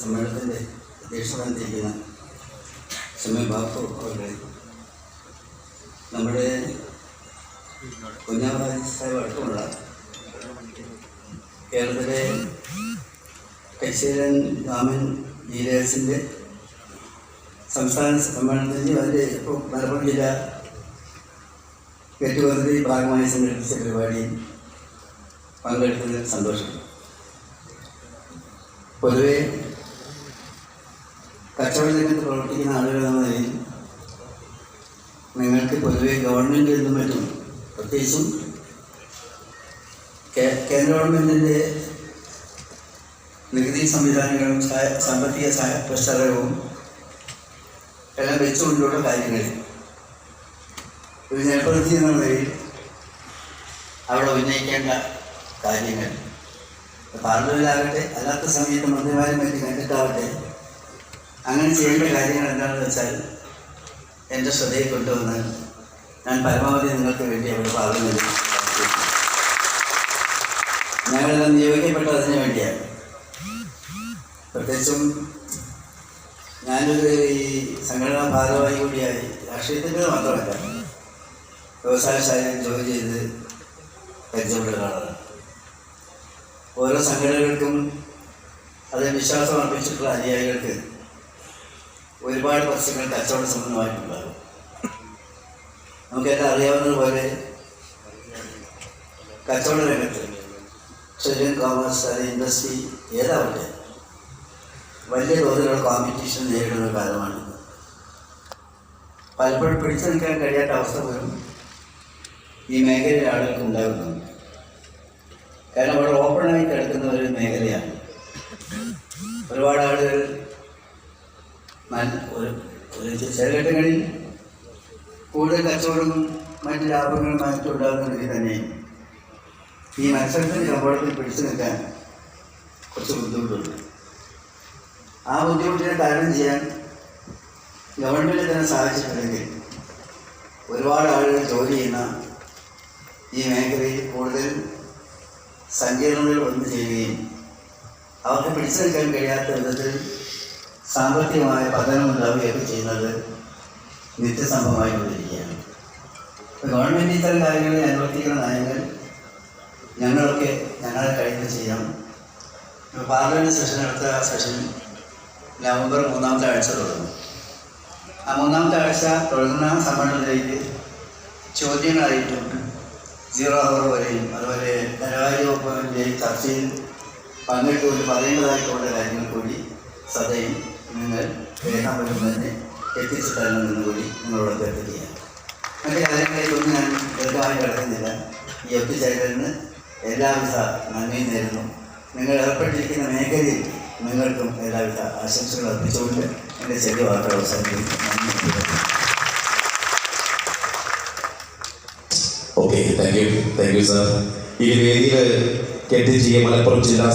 സമ്മേളനത്തിന്റെ അധ്യക്ഷനായിരിക്കുന്ന ഷമി ബാപ്പു അവരുടെ നമ്മുടെ സാഹിബ് അടക്കമുള്ള കേരളത്തിലെ കൈശീലൻ രാമൻ ലീലേഴ്സിന്റെ സംസ്ഥാന സമ്മേളനത്തിന്റെ അതിന്റെ ഇപ്പോൾ മലപ്പുറം ജില്ല കെട്ടുപദ്ധതി ഭാഗമായി സംഘടിപ്പിച്ച പരിപാടിയിൽ പങ്കെടുത്തതിൽ സന്തോഷം. പൊതുവെ കച്ചവട രംഗത്ത് പ്രവർത്തിക്കുന്ന ആളുകളെന്ന നിലയിൽ നിങ്ങൾക്ക് പൊതുവെ ഗവൺമെന്റിൽ നിന്നും മറ്റും പ്രത്യേകിച്ചും കേന്ദ്ര ഗവൺമെന്റിന്റെ നികുതി സംവിധാനങ്ങളും സാമ്പത്തിക സഹായ പ്രശ്നവും എല്ലാം വെച്ചുകൊണ്ടുള്ള കാര്യങ്ങൾ. ഒരു ജനപ്രതിനിധി എന്ന നിലയിൽ അവിടെ ഉന്നയിക്കേണ്ട കാര്യങ്ങൾ. പാർലമെന്റിലാകട്ടെ അല്ലാത്ത സമയത്ത് മന്ത്രിമാരും മറ്റും കണ്ടിട്ടാവട്ടെ അങ്ങനെ ചെയ്യേണ്ട കാര്യങ്ങൾ എന്താണെന്ന് വെച്ചാൽ എന്റെ ശ്രദ്ധയിൽ കൊണ്ടുവന്ന് ഞാൻ പരമാവധി നിങ്ങൾക്ക് വേണ്ടി അവിടെ പാർലമെന്റിൽ ഞങ്ങളെല്ലാം നിയോഗിക്കപ്പെട്ടത് അതിനു വേണ്ടിയാണ്. പ്രത്യേകിച്ചും ഞാനൊരു ഈ സംഘടനാ ഭാഗമായി കൂടിയായി രാഷ്ട്രീയത്തിന്റെ മാത്രമല്ല വ്യവസായശാലയിൽ ജോലി ചെയ്ത് പരിചയപ്പെട്ട ഒരാളാണ് ഓരോ സംഘടനകൾക്കും അതിൽ വിശ്വാസം അർപ്പിച്ചിട്ടുള്ള അനുയായികൾക്ക് ഒരുപാട് വർഷങ്ങൾ കച്ചവട സംബന്ധമായിട്ടുണ്ടാകും നമുക്കെല്ലാം അറിയാവുന്നതുപോലെ കച്ചവട രംഗത്ത് ട്രേഡിംഗ് കോമേഴ്സ് അത് ഇൻഡസ്ട്രി ഏതാവട്ടെ വലിയ തോതിലുള്ള കോമ്പറ്റീഷൻ നേരിടുന്ന ഒരു കാലമാണിത് പലപ്പോഴും പിടിച്ചു നിൽക്കാൻ കഴിയാത്ത അവസ്ഥ പോലും ഈ മേഖലയിലെ ആളുകൾക്ക് ഉണ്ടാകുന്നുണ്ട്. കാരണം അവിടെ ഓപ്പണായി ചില കൂടുതൽ കച്ചവടം മറ്റ് ലാഭങ്ങളും മറ്റുണ്ടാകുന്നുണ്ടെങ്കിൽ തന്നെ. ഈ മത്സരത്തിന് കമ്പോളത്തിൽ പിടിച്ചു നിൽക്കാൻ കുറച്ച് ബുദ്ധിമുട്ടുണ്ട്. ആ ബുദ്ധിമുട്ടിനെ തരണം ചെയ്യാൻ ഗവൺമെന്റ് തന്നെ സാധിച്ചിട്ടുണ്ടെങ്കിൽ ഒരുപാട് ആളുകൾ ജോലി ചെയ്യുന്ന ഈ മേഖലയിൽ കൂടുതൽ സങ്കീർണതകൾ വന്നു ചെയ്യുകയും അവർക്ക് പിടിച്ചെടുക്കാൻ കഴിയാത്ത വിധത്തിൽ സാമ്പത്തികമായ പതനം ഉണ്ടാവുകയൊക്കെ ചെയ്യുന്നത് നിത്യസംഭവമായി കൊണ്ടിരിക്കുകയാണ് അപ്പോൾ ഗവൺമെന്റ് ഇത്തരം കാര്യങ്ങളിൽ അനുവർത്തിക്കുന്ന നയങ്ങൾ ഞങ്ങളൊക്കെ ഞങ്ങളെ കഴിഞ്ഞ് ചെയ്യാം. പാർലമെന്റ് സെഷൻ അടുത്ത സെഷൻ നവംബർ മൂന്നാമത്തെ ആഴ്ച തുടങ്ങും. ആ മൂന്നാമത്തെ ആഴ്ച തുടങ്ങുന്ന സമ്മേളനത്തിലേക്ക് ചോദ്യങ്ങളായിട്ടും സീറോ അവർ വരെയും അതുപോലെ ധനകാര്യ വകുപ്പിന്റെ ചർച്ചയിൽ പങ്കെടുത്തുകൊണ്ട് പറയേണ്ടതായിട്ടുള്ള കാര്യങ്ങൾ കൂടി സദയം നിങ്ങൾ രേഖാമൂലം തന്നെ എത്തിച്ചു തരണമെന്ന് കൂടി നിങ്ങളോട് അഭ്യർത്ഥിക്കുകയാണ്. മറ്റേ കാര്യങ്ങളിലേക്കൊന്നും ഞാൻ ദീർഘമായി കിടക്കുന്നില്ല. ഈ ഒത്തുചേരലിന് എല്ലാവിധ നന്ദിയും നേരുന്നു. നിങ്ങൾ ഏർപ്പെട്ടിരിക്കുന്ന മേഖലയിൽ നിങ്ങൾക്കും എല്ലാവിധ ആശംസകൾ അർപ്പിച്ചുകൊണ്ട് എന്റെ ചെറിയ വാർത്ത അവസാനിപ്പിക്കുന്നു. നന്ദി okay thank you thank you sir ഈ വേദിയിൽ കെ ടി ജി മലപ്പുറം ജില്ലാ